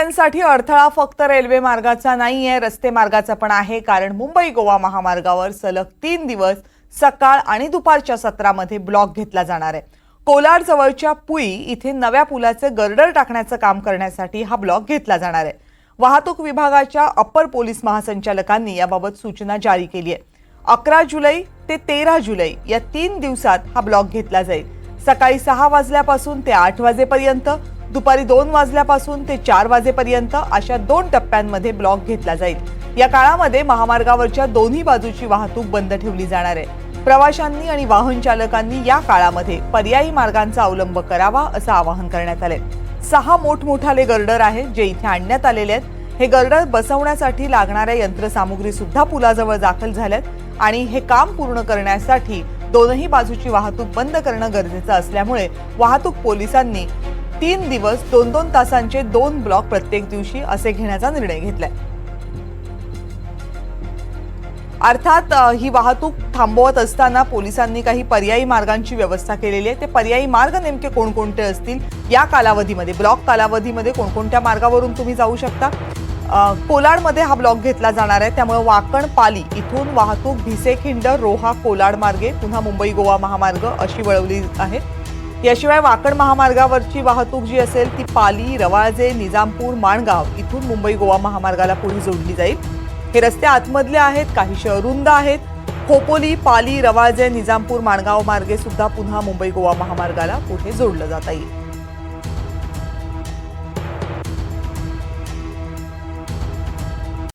शेतकऱ्यांसाठी अडथळा फक्त रेल्वे मार्गाचा नाही आहे रस्ते मार्गाचा पण आहे कारण मुंबई गोवा महामार्गावर सलग तीन दिवस सकाळ आणि दुपारच्या सत्रामध्ये ब्लॉक घेतला जाणार आहे. कोलार जवळच्या पुई इथे नव्या पुलाचे गर्डर टाकण्याचं काम करण्यासाठी हा ब्लॉक घेतला जाणार आहे. वाहतूक विभागाच्या अप्पर पोलीस महासंचालकांनी याबाबत सूचना जारी केली आहे. अकरा जुलै ते तेरा जुलै या तीन दिवसात हा ब्लॉक घेतला जाईल. सकाळी सहा वाजल्यापासून ते आठ वाजेपर्यंत दुपारी दोन वाजल्यापासून ते चार वाजेपर्यंत अशा दोन टप्प्यांमध्ये ब्लॉक घेतला जाईल. या काळामध्ये महामार्गावरच्या दोन्ही बाजूची वाहतूक बंद ठेवली जाणार आहे. प्रवाशांनी आणि वाहन चालकांनी या काळामध्ये पर्यायी मार्गांचा अवलंब करावा असं आवाहन करण्यात आलंय. सहा मोठमोठाले गर्डर आहेत जे इथे आणण्यात आलेले आहेत. हे गर्डर बसवण्यासाठी लागणाऱ्या यंत्रसामुग्री सुद्धा पुलाजवळ दाखल झाल्यात आणि हे काम पूर्ण करण्यासाठी दोनही बाजूची वाहतूक बंद करणं गरजेचं असल्यामुळे वाहतूक पोलिसांनी तीन दिवस दोन दोन तासांचे दोन ब्लॉक प्रत्येक दिवशी असे घेण्याचा निर्णय घेतलाय. अर्थात ही वाहतूक थांबवत असताना पोलिसांनी काही पर्यायी मार्गांची व्यवस्था केलेली आहे. ते पर्यायी मार्ग नेमके कोणकोणते असतील? या कालावधीमध्ये ब्लॉक कालावधीमध्ये कोणकोणत्या मार्गावरून तुम्ही जाऊ शकता? कोलाडमध्ये हा ब्लॉक घेतला जाणार आहे. त्यामुळे वाकण पाली इथून वाहतूक भिसेखिंड रोहा कोलाड मार्गे पुन्हा मुंबई गोवा महामार्ग अशी वळवली आहे. याशिवाय वाकण महामार्गावरची वाहतूक जी असेल ती पाली रवाळजे निजामपूर माणगाव इथून मुंबई गोवा महामार्गाला पुढे जोडली जाईल. हे रस्ते आतमधले आहेत काही शहरुंद आहेत. खोपोली पाली रवाळजे निजामपूर माणगाव मार्गे सुद्धा पुन्हा मुंबई गोवा महामार्गाला पुढे जोडलं जाता येईल